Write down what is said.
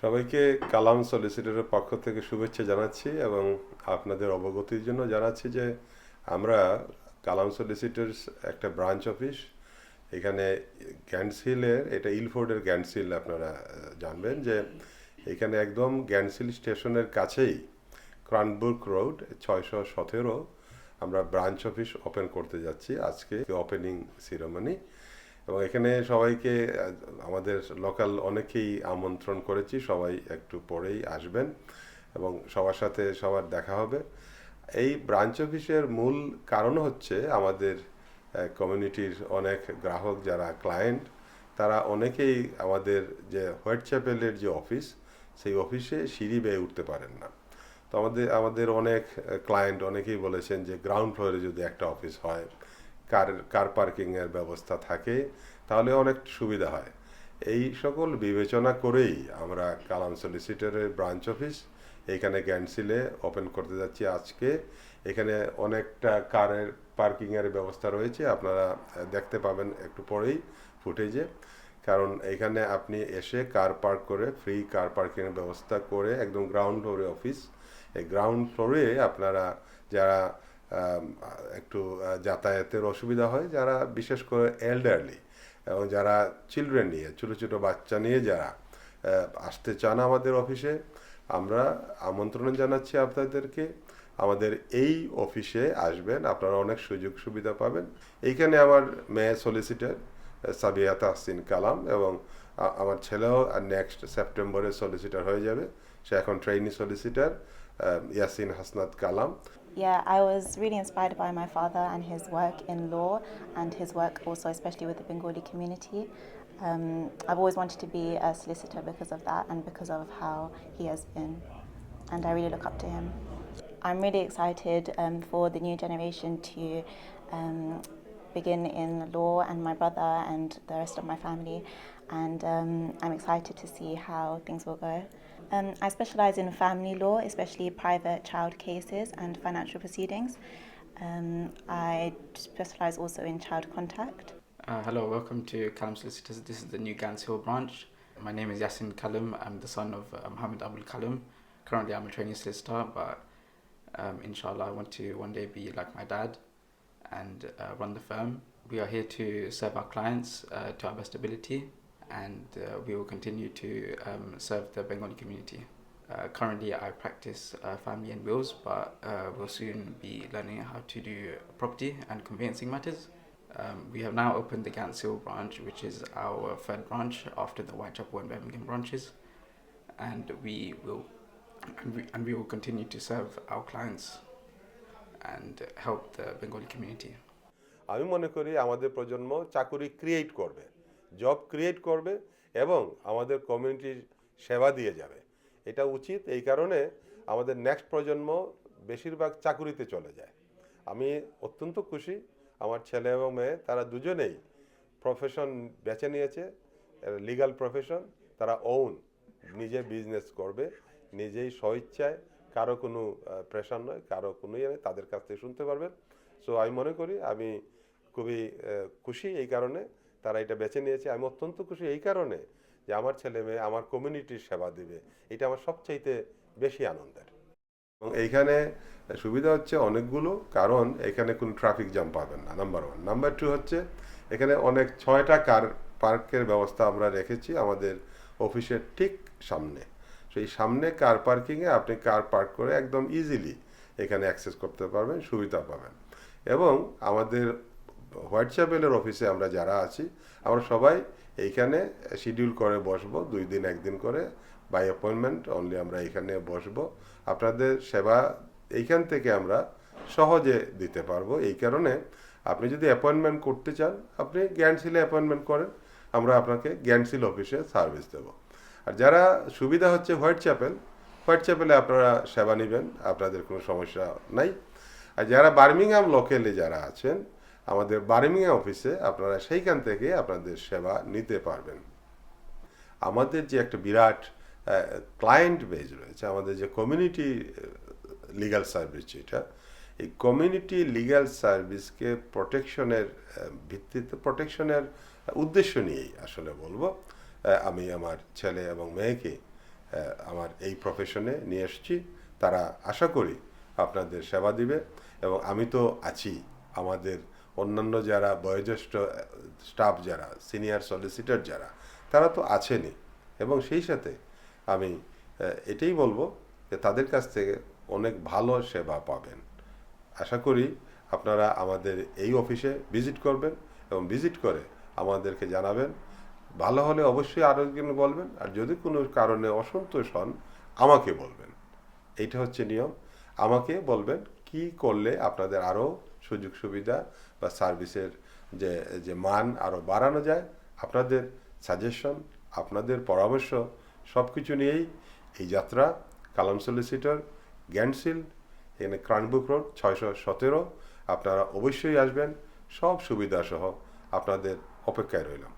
সবাইকে কালাম সলিসিটরের পক্ষ থেকে শুভেচ্ছা জানাচ্ছি এবং আপনাদের অবগতির জন্য জানাচ্ছি যে আমরা কালাম সলিসিটরস একটা ব্রাঞ্চ অফিস, এখানে গ্যান্ডসিলের এটা ইলফোর্ডের গ্যান্ডসিল আপনারা জানবেন যে এখানে একদম গ্যান্ডসিল স্টেশনের কাছেই ক্রানবুর্গ রোড, ছয়শো সতেরো, আমরা ব্রাঞ্চ অফিস ওপেন করতে যাচ্ছি। আজকে ওপেনিং সিরেমনি এবং এখানে সবাইকে, আমাদের লোকাল অনেকেই আমন্ত্রণ করেছি, সবাই একটু পরেই আসবেন এবং সবার সাথে সবার দেখা হবে। এই ব্রাঞ্চ অফিসের মূল কারণ হচ্ছে আমাদের কমিউনিটির অনেক গ্রাহক যারা ক্লায়েন্ট তারা অনেকেই আমাদের যে হোয়াইট চ্যাপেলের যে অফিস সেই অফিসে সিঁড়ি বেয়ে উঠতে পারেন না। তো আমাদের আমাদের অনেক ক্লায়েন্ট অনেকেই বলেছেন যে গ্রাউন্ড ফ্লোরে যদি একটা অফিস হয় কার কার পার্কিংয়ের ব্যবস্থা থাকে, তাহলে অনেক সুবিধা হয়। এই সকল বিবেচনা করেই আমরা কালাম সলিসিটরের ব্রাঞ্চ অফিস, এখানে গ্যান্ডসিলে ওপেন করতে যাচ্ছি আজকে। এখানে অনেকটা কারের পার্কিংয়ের ব্যবস্থা রয়েছে, আপনারা দেখতে পাবেন একটু পরেই ফুটেজে। কারণ এখানে আপনি এসে কার পার্ক করে, ফ্রি কার পার্কিংয়ের ব্যবস্থা করে একদম গ্রাউন্ড ফ্লোরে অফিস। এই গ্রাউন্ড ফ্লোরে আপনারা যারা একটু যাতায়াতের অসুবিধা হয় যারা বিশেষ করে এল্ডারলি এবং যারা চিলড্রেন নিয়ে, ছোটো ছোটো বাচ্চা নিয়ে যারা আসতে চান আমাদের অফিসে আমরা আমন্ত্রণ জানাচ্ছি আপনাদেরকে। আমাদের এই অফিসে আসবেন, আপনারা অনেক সুযোগ সুবিধা পাবেন। এইখানে আমার মেয়ে সলিসিটার সাবিয়া তাহসিন কালাম এবং আমার ছেলেও নেক্সট সেপ্টেম্বরে সলিসিটার হয়ে যাবে। সে এখন trainee solicitor Yasin Hasnat Kalam. Yeah, I was really inspired by my father and his work in law and his work also, especially with the Bengali community. Um, I've always wanted to be a solicitor because of that and because of how he has been, and I really look up to him. I'm really excited um, for the new generation to um, begin in law, and my brother and the rest of my family, and um, I'm excited to see how things will go. Um, I specialise in family law, especially private child cases and financial proceedings. Um, I specialise also in child contact. Uh, hello, welcome to Kalam Solicitors. This is the new Gans Hill branch. My name is Yasin Kalam. I'm the son of uh, Mohammed Abul Kalam. Currently, I'm a training solicitor, but um, inshallah, I want to one day be like my dad and uh, run the firm. We are here to serve our clients uh, to our best ability, and uh, we will continue to um, serve the Bengali community. Uh, currently, I practice uh, family and wills, but uh, we'll soon be learning how to do property and conveyancing matters. Um, we have now opened the Gansil branch, which is our third branch after the Whitechapel and Birmingham branches, and we will and we, and we will continue to serve our clients and help the Bengali community. আমি মনে করি আমাদের প্রজন্ম চাকুরি create করবে job create করবে এবং আমাদের কমিউনিটির সেবা দিয়ে যাবে। এটা উচিত এই কারণে আমাদের নেক্সট প্রজন্ম বেশিরভাগ চাকুরিতে চলে যায়। আমি অত্যন্ত খুশি, আমার ছেলে এবং মেয়ে, তারা দুজনেই প্রফেশন বেছে নিয়েছে লিগাল প্রফেশন তারা ওন নিজে বিজনেস করবে, নিজেই স্বইচ্ছায় কারও কোনো প্রেশার নয়, কারও কোনো ইয়ে তাদের কাছ থেকে শুনতে পারবেন। সো আমি মনে করি, আমি খুবই খুশি এই কারণে। তারা এটা বেছে নিয়েছে। আমি অত্যন্ত খুশি এই কারণে যে আমার ছেলে মেয়ে আমার কমিউনিটির সেবা দিবে। এটা আমার সবচাইতে বেশি আনন্দের। এবং এইখানে সুবিধা হচ্ছে অনেকগুলো, কারণ এখানে কোনো ট্রাফিক জ্যাম পাবেন না নাম্বার ওয়ান নাম্বার টু হচ্ছে, এখানে অনেক ছয়টা কার পার্কের ব্যবস্থা আমরা রেখেছি আমাদের অফিসের ঠিক সামনে। সেই সামনে কার পার্কিংয়ে আপনি কার পার্ক করে একদম ইজিলি এখানে অ্যাক্সেস করতে পারবেন, সুবিধা পাবেন। এবং আমাদের হোয়াটসঅ্যাপেলের অফিসে আমরা যারা আছি, আমরা সবাই এইখানে শিডিউল করে বসবো, দুই দিন, একদিন করে। বাই অ্যাপয়েন্টমেন্ট অনলি আমরা এখানে বসবো। আপনাদের সেবা এইখান থেকে আমরা সহজে দিতে পারব। এই কারণে আপনি যদি অ্যাপয়েন্টমেন্ট করতে চান, আপনি জ্ঞানশীলে অ্যাপয়েন্টমেন্ট করেন, আমরা আপনাকে জ্ঞানশীল অফিসে সার্ভিস দেব। আর যারা সুবিধা হচ্ছে হোয়াইট চ্যাপেল হোয়াইট চ্যাপেলে আপনারা সেবা নেবেন, আপনাদের কোনো সমস্যা নাই। আর যারা বার্মিংহাম লোকেলে যারা আছেন আমাদের বার্মিংহাম অফিসে আপনারা সেইখান থেকে আপনাদের সেবা নিতে পারবেন। আমাদের যে একটা বিরাট ক্লায়েন্ট বেজ রয়েছে, আমাদের যে কমিউনিটি লিগ্যাল সার্ভিস যেটা, এই কমিউনিটি লিগ্যাল সার্ভিসকে প্রোটেকশনের ভিত্তিতে প্রোটেকশনের উদ্দেশ্য নিয়েই আসলে বলব। আমি আমার ছেলে এবং মেয়েকে আমার এই প্রফেশনে নিয়ে এসেছি। তারা আশা করি আপনাদের সেবা দিবে এবং আমি তো আছি আমাদের অন্যান্য যারা বয়োজ্যেষ্ঠ স্টাফ যারা, সিনিয়র সলিসিটর যারা, তারা তো আছেনই। এবং সেই সাথে আমি এটাই বলব যে তাদের কাছ থেকে অনেক ভালো সেবা পাবেন। আশা করি আপনারা আমাদের এই অফিসে ভিজিট করবেন এবং ভিজিট করে আমাদেরকে জানাবেন। ভালো হলে অবশ্যই আরও বলবেন, আর যদি কোনো কারণে অসন্তোষ হন, আমাকে বলবেন। এইটা হচ্ছে নিয়ম। আমাকে বলবেন কি করলে আপনাদের আরও সুযোগ সুবিধা বা সার্ভিসের যে যে মান আরও বাড়ানো যায়, আপনাদের সাজেশন আপনাদের পরামর্শ সব কিছু নিয়েই এই যাত্রা কালাম সলিসিটর গ্যান্ডসিল এখানে ক্রানবুক রোড ছয়শো সতেরো। আপনারা অবশ্যই আসবেন, সব সুবিধা সহ আপনাদের অপেক্ষায় রইলাম।